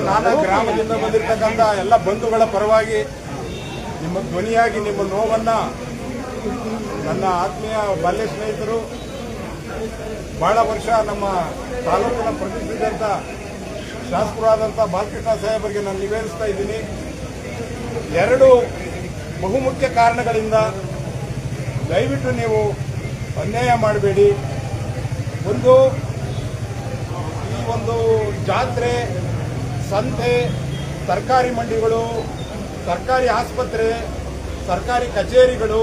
ನಾನಾ ಗ್ರಾಮದಿಂದ ಬಂದಿರತಕ್ಕಂತ ಎಲ್ಲ ಬಂಧುಗಳ ಪರವಾಗಿ ನಿಮ್ಮ ಧ್ವನಿಯಾಗಿ ನಿಮ್ಮ ನೋವನ್ನ ನನ್ನ ಆತ್ಮೀಯ ಬಾಲ್ಯ ಸ್ನೇಹಿತರು ಬಹಳ ವರ್ಷ ನಮ್ಮ ತಾಲೂಕಿನ ಪ್ರತಿಷ್ಠಿತ ಶಾಸಕರಾದಂಥ ಬಾಲಕೃಷ್ಣ ಸಾಹೇಬರಿಗೆ ನಾನು ನಿವೇದಿಸ್ತಾ ಇದ್ದೀನಿ ಎರಡು ಬಹುಮುಖ್ಯ ಕಾರಣಗಳಿಂದ ದಯವಿಟ್ಟು ನೀವು ಅನ್ಯಾಯ ಮಾಡಬೇಡಿ. ಒಂದು, ಈ ಒಂದು ಜಾತ್ರೆ, ಸಂತೆ, ತರಕಾರಿ ಮಂಡಿಗಳು ಸರ್ಕಾರಿ ಆಸ್ಪತ್ರೆ ಸರ್ಕಾರಿ ಕಚೇರಿಗಳು,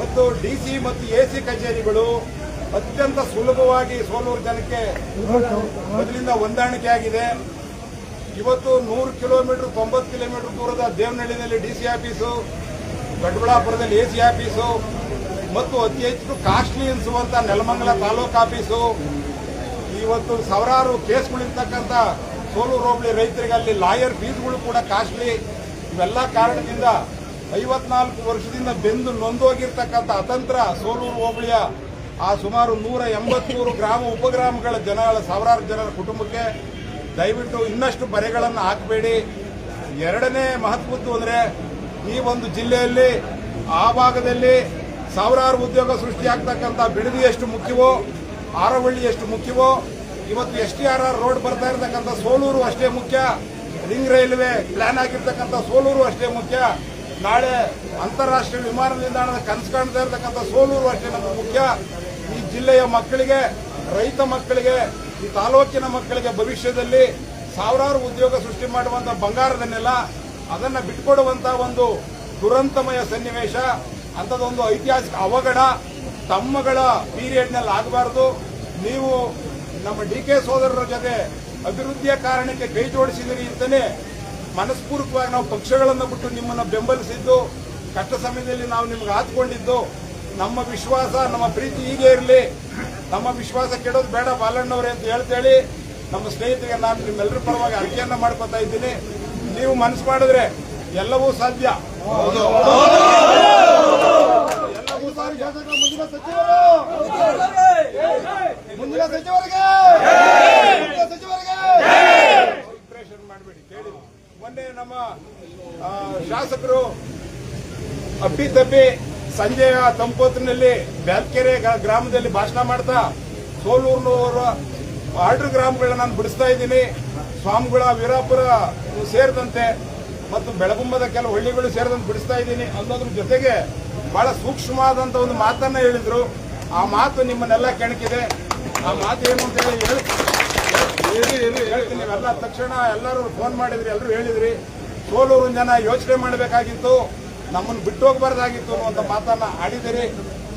ಮತ್ತು ಡಿ ಸಿ ಮತ್ತು ಎ ಸಿ ಕಚೇರಿಗಳು ಅತ್ಯಂತ ಸುಲಭವಾಗಿ ಸೋಲೂರು ಜನಕ್ಕೆ ಮೊದಲಿಂದ ಹೊಂದಾಣಿಕೆ ಆಗಿದೆ. ಇವತ್ತು ನೂರು ಕಿಲೋಮೀಟರ್, ತೊಂಬತ್ತು ಕಿಲೋಮೀಟರ್ ದೂರದ ದೇವನಹಳ್ಳಿನಲ್ಲಿ ಡಿ ಸಿ ಆಫೀಸು ದೊಡ್ಡಬಳ್ಳಾಪುರದಲ್ಲಿ ಎ ಸಿ ಆಫೀಸು ಮತ್ತು ಅತಿ ಹೆಚ್ಚು ಕಾಸ್ಟ್ಲಿ ಎನಿಸುವಂತ ನೆಲಮಂಗಲ ತಾಲೂಕು ಆಫೀಸು. ಇವತ್ತು ಸಾವಿರಾರು ಕೇಸ್ಗಳಿರ್ತಕ್ಕಂಥ ಸೋಲೂರು ಹೋಬಳಿ ರೈತರಿಗೆ ಅಲ್ಲಿ ಲಾಯರ್ ಫೀಸ್ಗಳು ಕೂಡ ಕಾಸ್ಟ್ಲಿ. ಇವೆಲ್ಲ ಕಾರಣದಿಂದ ಐವತ್ನಾಲ್ಕು ವರ್ಷದಿಂದ ಬೆಂದು ನೊಂದೋಗಿರ್ತಕ್ಕಂಥ ಅತಂತ್ರ ಸೋಲೂರು ಹೋಬಳಿಯ ಆ ಸುಮಾರು ನೂರ ಎಂಬತ್ಮೂರು ಗ್ರಾಮ ಉಪಗ್ರಾಮಗಳ ಜನಗಳ, ಸಾವಿರಾರು ಜನರ ಕುಟುಂಬಕ್ಕೆ ದಯವಿಟ್ಟು ಇನ್ನಷ್ಟು ಬರೆಗಳನ್ನು ಹಾಕಬೇಡಿ. ಎರಡನೇ ಮಹತ್ವದ್ದು ಅಂದ್ರೆ ಈ ಒಂದು ಜಿಲ್ಲೆಯಲ್ಲಿ ಆ ಭಾಗದಲ್ಲಿ ಸಾವಿರಾರು ಉದ್ಯೋಗ ಸೃಷ್ಟಿಯಾಗ್ತಕ್ಕಂಥ ಬಿಡದಿ ಎಷ್ಟು ಮುಖ್ಯವೋ, ಆರವಳ್ಳಿ ಎಷ್ಟು ಮುಖ್ಯವೋ, ಇವತ್ತು S T R R road ಬರ್ತಾ ಇರತಕ್ಕಂಥ ಸೋಲೂರು ಅಷ್ಟೇ ಮುಖ್ಯ, ರಿಂಗ್ ರೈಲ್ವೆ ಪ್ಲಾನ್ ಆಗಿರ್ತಕ್ಕಂಥ ಸೋಲೂರು ಅಷ್ಟೇ ಮುಖ್ಯ, ನಾಳೆ ಅಂತಾರಾಷ್ಟ್ರೀಯ ವಿಮಾನ ನಿಲ್ದಾಣದ ಕನಸು ಕಾಣ್ತಾ ಇರತಕ್ಕಂಥ ಸೋಲೂರು ಅಷ್ಟೇ ನಮಗೆ ಮುಖ್ಯ. ಈ ಜಿಲ್ಲೆಯ ಮಕ್ಕಳಿಗೆ, ರೈತ ಮಕ್ಕಳಿಗೆ, ಈ ತಾಲೂಕಿನ ಮಕ್ಕಳಿಗೆ ಭವಿಷ್ಯದಲ್ಲಿ ಸಾವಿರಾರು ಉದ್ಯೋಗ ಸೃಷ್ಟಿ ಮಾಡುವಂಥ ಬಂಗಾರದ ನೆಲ ಅದನ್ನ ಬಿಟ್ಕೊಡುವಂತ ಒಂದು ದುರಂತಮಯ ಸನ್ನಿವೇಶ, ಅಂಥದ್ದೊಂದು ಐತಿಹಾಸಿಕ ಅವಘಡ ತಮ್ಮಗಳ ಪೀರಿಯಡ್ನಲ್ಲಿ ಆಗಬಾರದು. ನೀವು ನಮ್ಮ ಡಿ ಕೆ ಸೋದರರ ಜೊತೆ ಅಭಿವೃದ್ಧಿಯ ಕಾರಣಕ್ಕೆ ಕೈ ಜೋಡಿಸಿದಿರಿ ಅಂತಾನೆ ಮನಸ್ಪೂರ್ವಕವಾಗಿ ನಾವು ಪಕ್ಷಗಳನ್ನು ಬಿಟ್ಟು ನಿಮ್ಮನ್ನು ಬೆಂಬಲಿಸಿದ್ದು, ಕಷ್ಟ ಸಮಯದಲ್ಲಿ ನಾವು ನಿಮ್ಗೆ ಆತ್ಕೊಂಡಿದ್ದು ನಮ್ಮ ವಿಶ್ವಾಸ, ನಮ್ಮ ಪ್ರೀತಿ ಹೀಗೆ ಇರಲಿ. ನಮ್ಮ ವಿಶ್ವಾಸ ಕೆಡೋದು ಬೇಡ ಬಾಲಣ್ಣವ್ರೆ ಅಂತ ಹೇಳ್ತೇಳಿ. ನಮ್ಮ ಸ್ನೇಹಿತರಿಗೆ ನಾನು ನಿಮ್ಮೆಲ್ಲರ ಪರವಾಗಿ ಅರ್ಜಿಯನ್ನು ಮಾಡ್ಕೊತಾ ಇದ್ದೀನಿ. ನೀವು ಮನಸ್ಸು ಮಾಡಿದ್ರೆ ಎಲ್ಲವೂ ಸಾಧ್ಯ. ಎಲ್ಲವೂ ಸಾಧ್ಯ. ಮುಂದಿನ ಸಚಿವರು. ಮುಂದಿನ ಸಚಿವರಿಗೆ. ಮುಂದಿನ ಸಚಿವರಿಗೆ. ಇಂಪ್ರೆಷನ್ ಮಾಡಬೇಡಿ ಕೇಳಿ. ಮೊನ್ನೆ ನಮ್ಮ ಶಾಸಕರು ಅಪ್ಪಿತಪ್ಪಿ ಸಂಜೆಯ ತಂಪೋತಿನಲ್ಲಿ ಬ್ಯಾಲ್ಕೆರೆ ಗ್ರಾಮದಲ್ಲಿ ಭಾಷಣ ಮಾಡ್ತಾ ಸೋಲೂರಿನವರ ಆರ್ಡರ್ ಗ್ರಾಮಗಳನ್ನ ನಾನು ಬಿಡಿಸ್ತಾ ಇದ್ದೀನಿ. ಸ್ವಾಮಿಗಳ ವೀರಾಪುರ ಸೇರಿದಂತೆ ಮತ್ತು ಬೆಳಗುಂಬದ ಕೆಲವು ಹಳ್ಳಿಗಳು ಸೇರಿದಂತೆ ಬಿಡಿಸ್ತಾ ಇದ್ದೀನಿ. ಅನ್ನೋದ್ರ ಜೊತೆಗೆ ಬಹಳ ಸೂಕ್ಷ್ಮವಾದಂತ ಒಂದು ಮಾತನ್ನ ಹೇಳಿದ್ರು. ಆ ಮಾತು ನಿಮ್ಮನ್ನೆಲ್ಲ ಕೆಣಕಿದೆ. ಆ ಮಾತು ಏನು ಅಂತ ಹೇಳಿ ಹೇಳಿ ಹೇಳಿ ಹೇಳಿ, ಹೇಳ್ತೀನಿ. ನೀವೆಲ್ಲ ತಕ್ಷಣ ಎಲ್ಲರೂ ಫೋನ್ ಮಾಡಿದ್ರಿ, ಎಲ್ಲರೂ ಹೇಳಿದ್ರಿ. ಸೋಲೂರು ಜನ ಯೋಚನೆ ಮಾಡಬೇಕಾಗಿತ್ತು. ನಮ್ಮನ್ನು ಬಿಟ್ಟು ಹೋಗಬಾರ್ದಾಗಿತ್ತು ಅನ್ನುವಂಥ ಮಾತನ್ನ ಆಡಿದಿರಿ.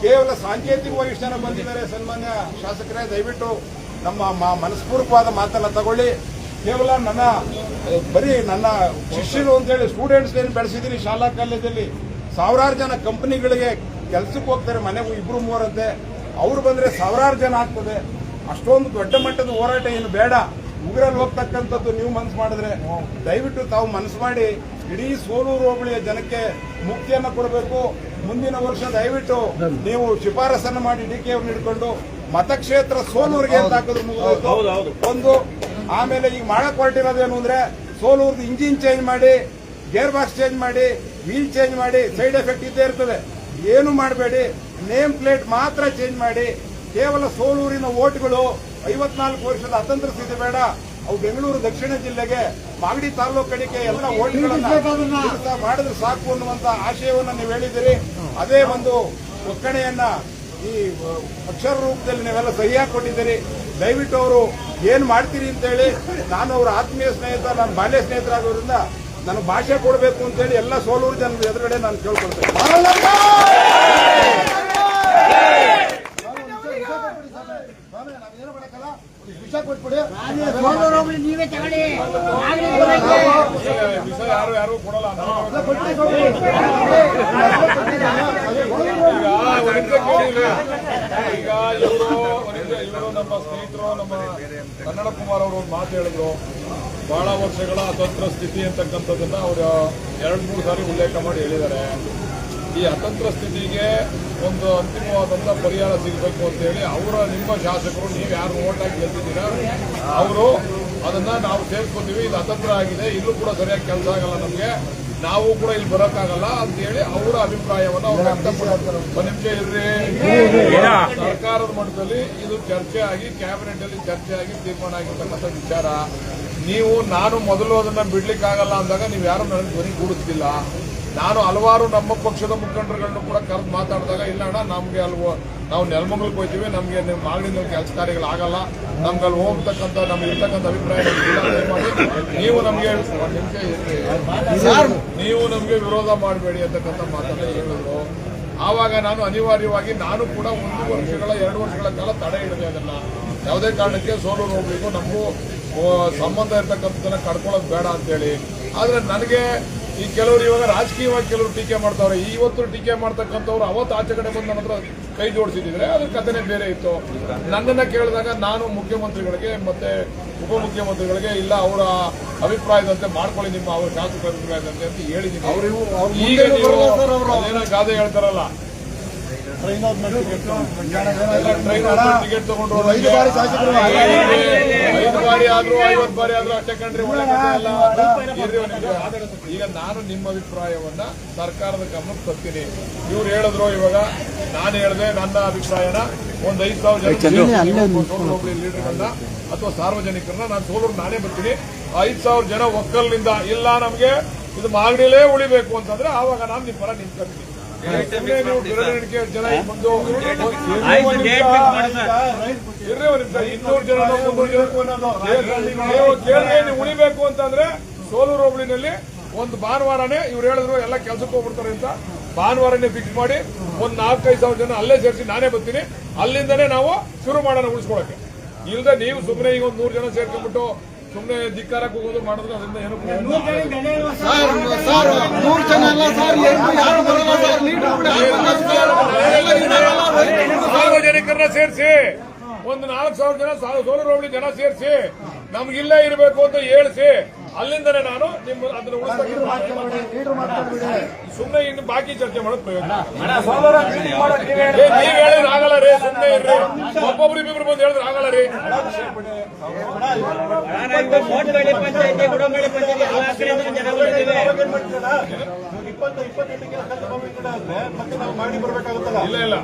ಕೇವಲ ಸಾಂಕೇತಿಕವಾಗಿ ಇಷ್ಟು ಜನ ಬಂದಿದ್ದಾರೆ ಸನ್ಮಾನ್ಯ ಶಾಸಕರೇ, ದಯವಿಟ್ಟು ನಮ್ಮ ಮನಸ್ಪೂರ್ವಕವಾದ ಮಾತನ್ನ ತಗೊಳ್ಳಿ. ಕೇವಲ ನನ್ನ ಬರೀ ನನ್ನ ಶಿಷ್ಯರು ಅಂತೇಳಿ ಸ್ಟೂಡೆಂಟ್ಸ್ ಏನು ಬೆಳೆಸಿದ್ದೀನಿ ಶಾಲಾ ಕಾಲೇಜಲ್ಲಿ ಸಾವಿರಾರು ಜನ ಕಂಪ್ನಿಗಳಿಗೆ ಕೆಲಸಕ್ಕೆ ಹೋಗ್ತಾರೆ ಮನೆಗೂ ಇಬ್ಬರು ಮೂವರಂತೆ. ಅವ್ರು ಬಂದರೆ ಸಾವಿರಾರು ಜನ ಆಗ್ತದೆ. ಅಷ್ಟೊಂದು ದೊಡ್ಡ ಮಟ್ಟದ ಹೋರಾಟ ಏನು ಬೇಡ. ಉಗ್ರಲ್ಲಿ ಹೋಗ್ತಕ್ಕಂಥದ್ದು ನೀವು ಮನಸ್ಸು ಮಾಡಿದ್ರೆ ದಯವಿಟ್ಟು ತಾವು ಮನಸ್ಸು ಮಾಡಿ ಇಡೀ ಸೋಲೂರು ಹೋಬಳಿಯ ಜನಕ್ಕೆ ಮುಕ್ತಿಯನ್ನು ಕೊಡಬೇಕು. ಮುಂದಿನ ವರ್ಷ ದಯವಿಟ್ಟು ನೀವು ಶಿಫಾರಸನ್ನು ಮಾಡಿ ಡಿ ಕೆ ಅವ್ರನ್ನ ಹಿಡ್ಕೊಂಡು ಮತಕ್ಷೇತ್ರ ಸೋಲೂರಿಗೆ ಅಂತ ಹಾಕಿದ್ರು ಒಂದು ಆಮೇಲೆ ಈಗ ಮಾಡಕ್ ಹೊರಟಿರೋದೇನು ಅಂದ್ರೆ ಸೋಲೂರ್ದು ಇಂಜಿನ್ ಚೇಂಜ್ ಮಾಡಿ ಗೇರ್ ಬಾಕ್ಸ್ ಚೇಂಜ್ ಮಾಡಿ ವೀಲ್ ಚೇಂಜ್ ಮಾಡಿ ಸೈಡ್ ಎಫೆಕ್ಟ್ ಇದ್ದೇ ಇರ್ತದೆ. ಏನು ಮಾಡಬೇಡಿ ನೇಮ್ ಪ್ಲೇಟ್ ಮಾತ್ರ ಚೇಂಜ್ ಮಾಡಿ ಕೇವಲ ಸೋಲೂರಿನ ಓಟ್ಗಳು ಐವತ್ನಾಲ್ಕು ವರ್ಷದ ಅತಂತ್ರ ಸ್ಥಿತಿ ಬೇಡ. ಅವು ಬೆಂಗಳೂರು ದಕ್ಷಿಣ ಜಿಲ್ಲೆಗೆ ಮಾಗಡಿ ತಾಲೂಕು ಕಡೆಗೆ ಎಲ್ಲ ಓಟ್ಗಳನ್ನು ಮಾಡಿದ್ರೆ ಸಾಕು ಅನ್ನುವಂತ ಆಶಯವನ್ನು ನೀವು ಹೇಳಿದಿರಿ ಅದೇ ಒಂದು ಒಕ್ಕಣೆಯನ್ನ ಈ ಅಕ್ಷರ ರೂಪದಲ್ಲಿ ನೀವೆಲ್ಲ ಸರಿಯಾಗಿ ಕೊಟ್ಟಿದ್ದೀರಿ. ದಯವಿಟ್ಟು ಅವರು ಏನು ಮಾಡ್ತೀರಿ ಅಂತ ಹೇಳಿ ನಾನು ಅವರ ಆತ್ಮೀಯ ಸ್ನೇಹಿತ ನನ್ನ ಬಾಲ್ಯ ಸ್ನೇಹಿತರಾಗೋದ್ರಿಂದ ನನಗೆ ಭಾಷೆ ಕೊಡಬೇಕು ಅಂತೇಳಿ ಎಲ್ಲ ಸೋಲೂರು ಜನರ ಎದುರುಗಡೆ ನಾನು ಕೇಳ್ಕೊಳ್ತೇನೆ. ಯಾರು ಯಾರು ಕೊಡಲ್ಲ ಈಗ ಇವರು ನಮ್ಮ ಸ್ನೇಹಿತರು ನಮ್ಮ ಕನ್ನಡ ಕುಮಾರ್ ಅವರು ಒಂದು ಮಾತು ಹೇಳಿದ್ರು ಬಹಳ ವರ್ಷಗಳ ಅತಂತ್ರ ಸ್ಥಿತಿ ಅಂತಕ್ಕಂಥದ್ದನ್ನ ಅವರು ಎರಡು ಮೂರು ಸಾರಿ ಉಲ್ಲೇಖ ಮಾಡಿ ಹೇಳಿದ್ದಾರೆ ಈ ಅತಂತ್ರ ಸ್ಥಿತಿಗೆ ಒಂದು ಅಂತಿಮವಾದಂಥ ಪರಿಹಾರ ಸಿಗಬೇಕು ಅಂತ ಹೇಳಿ ಅವರ ನಿಮ್ಮ ಶಾಸಕರು ನೀವು ಯಾರು ಓಟ್ ಹಾಕಿ ಗೆಲ್ತಿದ್ದೀರಾ ಅವರು ಅದನ್ನ ನಾವು ಸೇರ್ಸ್ಕೊತೀವಿ ಇದು ಅತಂತ್ರ ಆಗಿದೆ ಇಲ್ಲೂ ಕೂಡ ಸರಿಯಾಗಿ ಕೆಲಸ ಆಗಲ್ಲ ನಮಗೆ. ನಾವು ಕೂಡ ಇಲ್ಲಿ ಬರೋಕ್ಕಾಗಲ್ಲ ಅಂತ ಹೇಳಿ ಅವರ ಅಭಿಪ್ರಾಯವನ್ನು ಅವ್ರು ವ್ಯಕ್ತಪಡಿಸ್ತಾರೆ ಇರ್ರಿ. ಸರ್ಕಾರದ ಮಟ್ಟದಲ್ಲಿ ಇದು ಚರ್ಚೆ ಆಗಿ ಕ್ಯಾಬಿನೆಟ್ ಅಲ್ಲಿ ಚರ್ಚೆ ಆಗಿ ತೀರ್ಮಾನ ಆಗಿರ್ತಕ್ಕಂಥ ವಿಚಾರ. ನೀವು ನಾನು ಮೊದಲು ಅದನ್ನ ಬಿಡ್ಲಿಕ್ಕಾಗಲ್ಲ ಅಂದಾಗ ನೀವು ಯಾರು ನನಗೆ ಧ್ವನಿ ಕೂಡಿಸ್ತಿಲ್ಲ ನಾನು ಹಲವಾರು ನಮ್ಮ ಪಕ್ಷದ ಮುಖಂಡರುಗಳನ್ನು ಕೂಡ ಕರೆದು ಮಾತಾಡಿದಾಗ ಇಲ್ಲ ಅಣ್ಣ ನಮಗೆ ಅಲ್ಲಿ ನಾವು ನೆಲಮಂಗಲಕ್ಕೆ ಹೋಗ್ತೀವಿ ನಮಗೆ ನಿಮ್ಮ ಮಾಗಡಿನಲ್ಲಿ ಕೆಲಸ ಕಾರ್ಯಗಳಾಗಲ್ಲ. ನಮ್ಗೆ ಅಲ್ಲಿ ಹೋಗ್ತಕ್ಕಂಥ ನಮ್ಗೆ ಇರ್ತಕ್ಕಂಥ ಅಭಿಪ್ರಾಯ ನೀವು ನಮಗೆ. ನೀವು ನಮಗೆ ವಿರೋಧ ಮಾಡಬೇಡಿ ಅಂತಕ್ಕಂಥ ಮಾತನ್ನ ಹೇಳಿದ್ರು. ಆವಾಗ ನಾನು ಅನಿವಾರ್ಯವಾಗಿ ನಾನು ಕೂಡ ಒಂದು ವರ್ಷಗಳ ಎರಡು ವರ್ಷಗಳ ಕಾಲ ತಡೆ ಹಿಡಿದೆ ಅದನ್ನ. ಯಾವುದೇ ಕಾರಣಕ್ಕೆ ಸೋಲು ಹೋಗಬೇಕು ನಮಗೂ ಸಂಬಂಧ ಇರ್ತಕ್ಕಂಥದ್ದನ್ನ ಕಡ್ಕೊಳ್ಳೋದು ಬೇಡ ಅಂತೇಳಿ. ಆದರೆ ನನಗೆ ಈ ಕೆಲವರು ಇವಾಗ ರಾಜಕೀಯವಾಗಿ ಕೆಲವರು ಟೀಕೆ ಮಾಡ್ತಾವ್ರೆ ಇವತ್ತು ಟೀಕೆ ಮಾಡ್ತಕ್ಕಂಥವ್ರು ಅವತ್ತು ಆಚೆ ಕಡೆ ಬಂದು ನನ್ನ ಹತ್ರ ಕೈ ಜೋಡಿಸಿದ್ರೆ ಅದ್ರ ಕಥೆನೇ ಬೇರೆ ಇತ್ತು. ನನ್ನನ್ನ ಕೇಳಿದಾಗ ನಾನು ಮುಖ್ಯಮಂತ್ರಿಗಳಿಗೆ ಮತ್ತೆ ಉಪಮುಖ್ಯಮಂತ್ರಿಗಳಿಗೆ ಇಲ್ಲ ಅವರ ಅಭಿಪ್ರಾಯದಂತೆ ಮಾಡ್ಕೊಳ್ಳಿ ನಿಮ್ಮ ಅವರ ಶಾಸಕರ ಅಭಿಪ್ರಾಯದಂತೆ ಅಂತ ಹೇಳಿದ್ದೀನಿ. ಈಗ ಗಾದೆ ಹೇಳ್ತಾರಲ್ಲ ಟಿಕೆಟ್ ತಗೊಂಡು ಐದು ಬಾರಿ ಶಾಸಕರು ಐದು ಬಾರಿ ಆದ್ರೂ ಐವತ್ತು ಬಾರಿ ಆದ್ರೂ ಅಷ್ಟೇ ಕಂಡ್ರಿ. ಈಗ ನಾನು ನಿಮ್ಮ ಅಭಿಪ್ರಾಯವನ್ನ ಸರ್ಕಾರದ ಗಮನಕ್ಕೆ ತರ್ತೀನಿ. ಇವ್ರು ಹೇಳಿದ್ರು ಇವಾಗ ನಾನು ಹೇಳಿದೆ ನನ್ನ ಅಭಿಪ್ರಾಯನ. ಒಂದ್ ಐದು ಸಾವಿರ ಜನ ಲೀಡರ್ಗಳನ್ನ ಅಥವಾ ಸಾರ್ವಜನಿಕರನ್ನ ನಾನು ಸೋಲೂರು ನಾನೇ ಬರ್ತೀನಿ. ಐದು ಸಾವಿರ ಜನ ಒಕ್ಕಲಿನಿಂದ ಇಲ್ಲ ನಮ್ಗೆ ಇದು ಮಾಗಡಿಲೇ ಉಳಿಬೇಕು ಅಂತಂದ್ರೆ ಆವಾಗ ನಾನು ನಿಮ್ಮ ಪರ ನಿಂತ್ಕೊತೀನಿ ಇನ್ನೂರು ಜನ ಉಳಿಬೇಕು ಅಂತಂದ್ರೆ ಸೋಲೂರು ಹೋಬಳಿನಲ್ಲಿ ಒಂದು ಭಾನುವಾರನೇ ಇವ್ರು ಹೇಳಿದ್ರು ಎಲ್ಲ ಕೆಲ್ಸಕ್ಕೆ ಹೋಗ್ಬಿಡ್ತಾರೆ ಅಂತ ಭಾನುವಾರನೇ ಫಿಕ್ಸ್ ಮಾಡಿ ಒಂದ್ ನಾಲ್ಕೈದು ಸಾವಿರ ಜನ ಅಲ್ಲೇ ಸೇರಿಸಿ ನಾನೇ ಬರ್ತೀನಿ. ಅಲ್ಲಿಂದನೇ ನಾವು ಶುರು ಮಾಡೋಣ ಉಳಿಸ್ಕೊಳಕ್ಕೆ. ಇಲ್ಲದೆ ನೀವು ಸುಮ್ಮನೆ ಈಗ ಒಂದ್ ನೂರು ಜನ ಸೇರ್ಕೊಂಡ್ಬಿಟ್ಟು ಸುಮ್ಮನೆ ಧಿಕ್ಕಾರಕ್ಕೆ ಹೋಗೋದು ಮಾಡಿದ್ರೆ ಅದರಿಂದ ಏನು ಸಾರ್ವಜನಿಕರನ್ನ ಸೇರಿಸಿ, ಒಂದು ನಾಲ್ಕು ಸಾವಿರ ಜನ ಸಾವಿರ ಸೋಲೂರು ಹೋಬಳಿ ಜನ ಸೇರಿಸಿ ನಮ್ಗಿಲ್ಲೇ ಇರಬೇಕು ಅಂತ ಹೇಳಿಸಿ ಅಲ್ಲಿಂದನೇ ನಾನು ನಿಮ್ಮ ಅದನ್ನು ಸುಮ್ಮನೆ ಇನ್ನು ಬಾಕಿ ಚರ್ಚೆ ಮಾಡೋದು ಪ್ರಯೋಜನ ನೀವ್ ಹೇಳಿದ್ರೆ ಆಗಲ್ಲ ರೀ ಸುಮ್ಮನೆ ಇರ್ರಿ. ಒಬ್ಬೊಬ್ರು ಇಬ್ಬಿಬ್ರು ಬಂದು ಹೇಳಿದ್ರೆ ಆಗಲ್ಲ ರೀ. ಇಲ್ಲ ಇಲ್ಲ.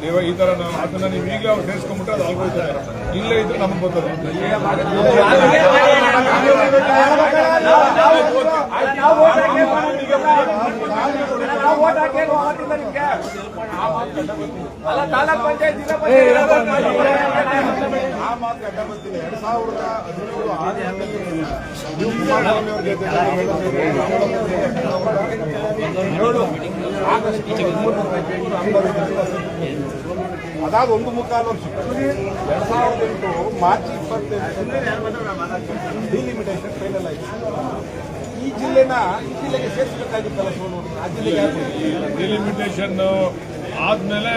ನೀವು ಈ ತರ ನಾವು ಅದನ್ನ ನೀವು ಈಗಲೇ ಅವ್ರು ಸೇರಿಸ್ಕೊಂಡ್ಬಿಟ್ರೆ ಅದು ಆಗೋಯ್ತಾರೆ ಇಲ್ಲೇ ಇದ್ರೆ ನಮ್ಗೆ ಬರ್ತದೆ ಆ ಮಾತು ಅಡ್ಡ ಬರ್ತೀನಿ. ಎರಡ್ ಸಾವಿರದ ಹದಿನೇಳು ಆರರಲ್ಲಿ ನೀವು ಕುಮಾರಸ್ವಾಮಿ ಅವ್ರ ಜೊತೆ ಏಳು ಆಗಸ್ಟ್ ಅದಾದ ಒಂದು ಮುಕ್ಕಾಲು ವರ್ಷ. ಎರಡ್ ಸಾವಿರದ ಎಂಟು ಮಾರ್ಚ್ ಇಪ್ಪತ್ತೆಂಟು ಡಿಲಿಮಿಟೇಷನ್ ಫೈನಲ್ ಆಯ್ತು ಈ ಜಿಲ್ಲೆನ ಈ ಜಿಲ್ಲೆಗೆ ಯಾಕೆ ಡಿಲಿಮಿಟೇಷನ್ ಆದ್ಮೇಲೆ,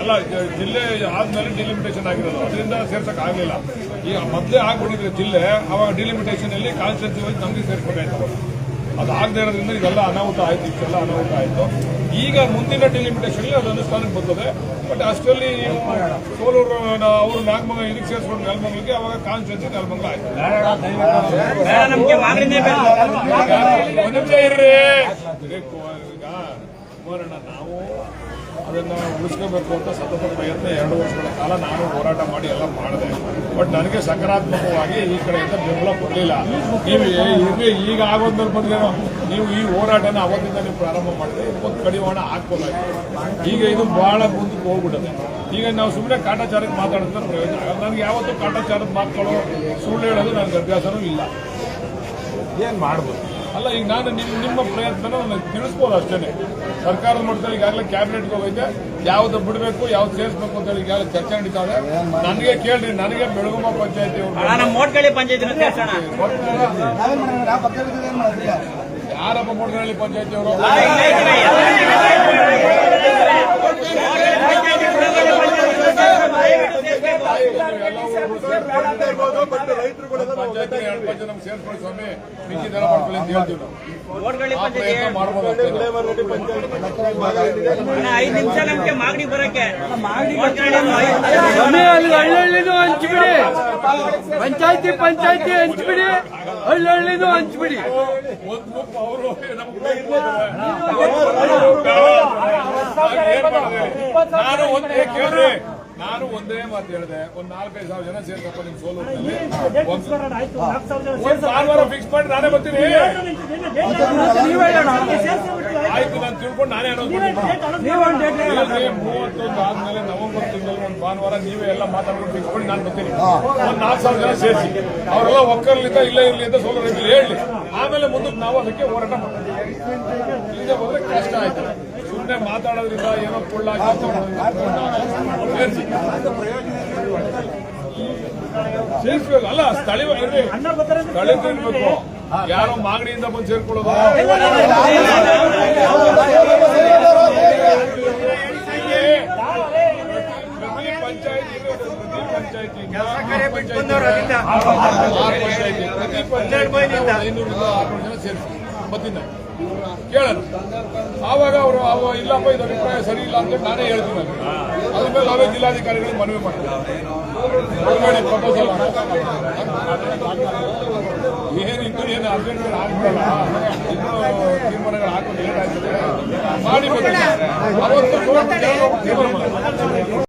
ಅಲ್ಲ, ಜಿಲ್ಲೆ ಆದ್ಮೇಲೆ ಡಿಲಿಮಿಟೇಷನ್ ಆಗಿರೋದು. ಅದರಿಂದ ಸೇರ್ಸಕ್ ಆಗಲಿಲ್ಲ. ಈಗ ಮೊದಲೇ ಆಗ್ಬಿಟ್ಟಿದ್ರೆ ಜಿಲ್ಲೆ, ಅವಾಗ ಡಿಲಿಮಿಟೇಷನ್ ಅಲ್ಲಿ ಕಾನ್ಸ್ಟಿಟ್ಯೂನ್ಸಿ ವೈಸ್ ನಮಗೆ ಸೇರ್ಸ್ಬೇಕಾಯ್ತು. ಅದು ಆಗದೆ ಇರೋದ್ರಿಂದ ಇದೆಲ್ಲ ಅನಾಹುತ ಆಯ್ತು, ಇಷ್ಟೆಲ್ಲ ಅನಾಹುತ ಆಯ್ತು. ಈಗ ಮುಂದಿನ ಡಿಲಿಮಿಟೇಷನ್ ಅದು ಅನುಷ್ಠಾನಕ್ಕೆ ಬರ್ತದೆ. ಬಟ್ ಅಷ್ಟರಲ್ಲಿ ನೀವು ಸೋಲೂರು ಅವರು ನಾಗಮಂಗ ಇದಕ್ಕೆ ಸೇರಿಸ್ಕೊಂಡು ನೆಲಮಂಗಲಿಗೆ ಅವಾಗ ಕಾನ್ಸ್ಟಿಟ್ಯೂನ್ಸಿ ನೆಲಮಂಗಲ ಆಯ್ತು. ಒಂದು ನಿಮಿಷ ಇರ್ರಿ. ಈಗ ನಾವು ಅದನ್ನು ಉಳಿಸ್ಕೋಬೇಕು ಅಂತ ಸತತ ಪ್ರಯತ್ನ ಎರಡು ವರ್ಷಗಳ ಕಾಲ ನಾನು ಹೋರಾಟ ಮಾಡಿ ಎಲ್ಲ ಮಾಡಿದೆ. ಬಟ್ ನನಗೆ ಸಕಾರಾತ್ಮಕವಾಗಿ ಈ ಕಡೆಯಿಂದ ಬೆಂಬಲ ಕೊಡಲಿಲ್ಲ. ನೀವು ಈಗ ಈಗ ಆಗೋದ್ಮೇಲೆ ಬಂದೇನೋ ನೀವು ಈ ಹೋರಾಟನ ಅವತ್ತಿಂದ ನೀವು ಪ್ರಾರಂಭ ಮಾಡಿದ್ರೆ ಒಂದು ಕಡಿವಾಣ ಹಾಕ್ಬೋದಾಗಿತ್ತು ಈಗ ಇದು ಬಹಳ ಮುಂದಕ್ಕೆ ಹೋಗ್ಬಿಡುತ್ತೆ. ಈಗ ನಾವು ಸುಮ್ಮನೆ ಕಾಟಾಚಾರಕ್ಕೆ ಮಾತಾಡಿದ್ರೆ ಪ್ರಯೋಜನ ಆಗಲ್ಲ. ನನಗೆ ಯಾವತ್ತೂ ಕಾಟಾಚಾರದ ಮಾತುಗಳು, ಸುಳ್ಳು ಹೇಳೋದು ನನಗೆ ಅಭ್ಯಾಸನೂ ಇಲ್ಲ. ಏನು ಮಾಡ್ಬೋದು? ಅಲ್ಲ ಈಗ ನಾನು ನಿಮ್ಮ ನಿಮ್ಮ ಪ್ರಯತ್ನ ನಾನು ತಿಳಿಸ್ಬೋದು ಅಷ್ಟೇ ಸರ್ಕಾರದ ಮಟ್ಟದಲ್ಲಿ ಈಗಾಗಲೇ ಕ್ಯಾಬಿನೆಟ್ಗೆ ಹೋಗೈತೆ. ಯಾವ್ದು ಬಿಡಬೇಕು ಯಾವ್ದು ಸೇರಿಸ್ಬೇಕು ಅಂತ ಹೇಳಿ ಈಗಾಗಲೇ ಚರ್ಚೆ ನಡೀತಾವೆ ನನಗೆ ಕೇಳ್ರಿ ನನಗೆ ಬೆಳಗುಮ ಪಂಚಾಯತಿ ಮೋಟ್ಗಳಿ ಯಾರಪ್ಪ ಮೋಡ್ಗಳಲ್ಲಿ ಪಂಚಾಯತಿ ಅವರು? ಪಂಚಾಯತಿ ಎರಡು ಪಂಚಾಯತ್ ನಮ್ಗೆ ಸೇರ್ಸ್ಕೊಳ್ಳಿ ಸ್ವಾಮಿ ಮಿಕ್ಕಿದೆಲ್ಲ ಮಾಡ್ಕೊಳ್ಳಿ ಅಂತ ಹೇಳ್ತೀವಿ ನಾವು ಪ್ರಯತ್ನ ಮಾಡ್ಬೋದು ಐದು ನಿಮಿಷ ನಮ್ಗೆ ಮಾಗಡಿ ಬರಕ್ಕೆ ಹಂಚ್ಬಿಡಿ ಪಂಚಾಯತಿ ಪಂಚಾಯತಿ ಹಂಚ್ಬಿಡಿ ಹಳ್ಳಿಹಳ್ಳಿನೂ ಹಂಚ್ಬಿಡಿ ನಾನು ಒಂದೇ ಕೇಳ್ರಿ ನಾನು ಒಂದೇ ಮಾತು ಹೇಳಿದೆ ಒಂದ್ ನಾಲ್ಕೈದು ಸಾವಿರ ಜನ ಸೇರ್ಕಪ್ಪ ನಿಮ್ ಸೋಲು ಒಂದ್ ಭಾನುವಾರ ಫಿಕ್ಸ್ ಮಾಡಿ ನಾನೇ ಬರ್ತೀನಿ. ಆಯ್ತು ನಾನು ತಿಳ್ಕೊಂಡು ನಾನೇ ಅನ್ನೋದು ಮೂವತ್ತೊಂದು ಆದ್ಮೇಲೆ ನವೆಂಬರ್ ತಿಂಗಳಲ್ಲಿ ಒಂದು ಭಾನುವಾರ ನೀವೇ ಎಲ್ಲ ಮಾತಾಡ್ಕೊಂಡು ಫಿಕ್ಸ್ ಮಾಡಿ ನಾನು ಬರ್ತೀನಿ. ಒಂದ್ ನಾಲ್ಕು ಸಾವಿರ ಜನ ಸೇರಿಸಿ. ಅವರೆಲ್ಲ ಒಕ್ಕರ್ಲಿಂದ ಇಲ್ಲ ಇರ್ಲಿ ಅಂತ ಸೋಲರ್ ರೈತರು ಹೇಳಿ. ಆಮೇಲೆ ಮುಂದಕ್ಕೆ ನಾವು ಅದಕ್ಕೆ ಹೋರಾಟ ಮಾಡ್ತೀವಿ. ಇಲ್ಲದೆ ಹೋದ್ರೆ ಕಷ್ಟ ಆಯ್ತು. ಸುಮ್ಮನೆ ಮಾತಾಡೋದ್ರಿಂದ ಏನೋ ಕೊಳ್ಳ ಸೇರಿಸಿ ಸೇರಿಸ್ಬೇಕು ಅಲ್ಲ ಸ್ಥಳೀಯ ಯಾರೋ ಮಾಗಡಿಯಿಂದ ಬಂದು ಸೇರ್ಕೊಳ್ಳೋದು. ಪ್ರತಿ ಪಂಚಾಯತ್ ಪ್ರತಿ ಪಂಚಾಯತಿ ಐನೂರಿಂದ ಜನ ಬರ್ತೀನಿ ಕೇಳೋಣ. ಆವಾಗ ಅವರು ಅವ ಇಲ್ಲಪ್ಪ ಇದು ಅಭಿಪ್ರಾಯ ಸರಿ ಇಲ್ಲ ಅಂತ ನಾನೇ ಹೇಳ್ತೀನಿ. ಅದ್ರ ಮೇಲೆ ನಾವೇ ಜಿಲ್ಲಾಧಿಕಾರಿಗಳು ಮನವಿ ಮಾಡ್ತೀವಿ. ಪ್ರಪೋಸಲ್ ಏನು ಇನ್ನು ಏನು ಅರ್ಜೆಂಟ್ ಆಗ್ಬಿಡಲ್ಲ ಇನ್ನು ತೀರ್ಮಾನಗಳು ಹಾಕೊಂಡು ಏನಾಗ್ತದೆ? ಮಾಡಿ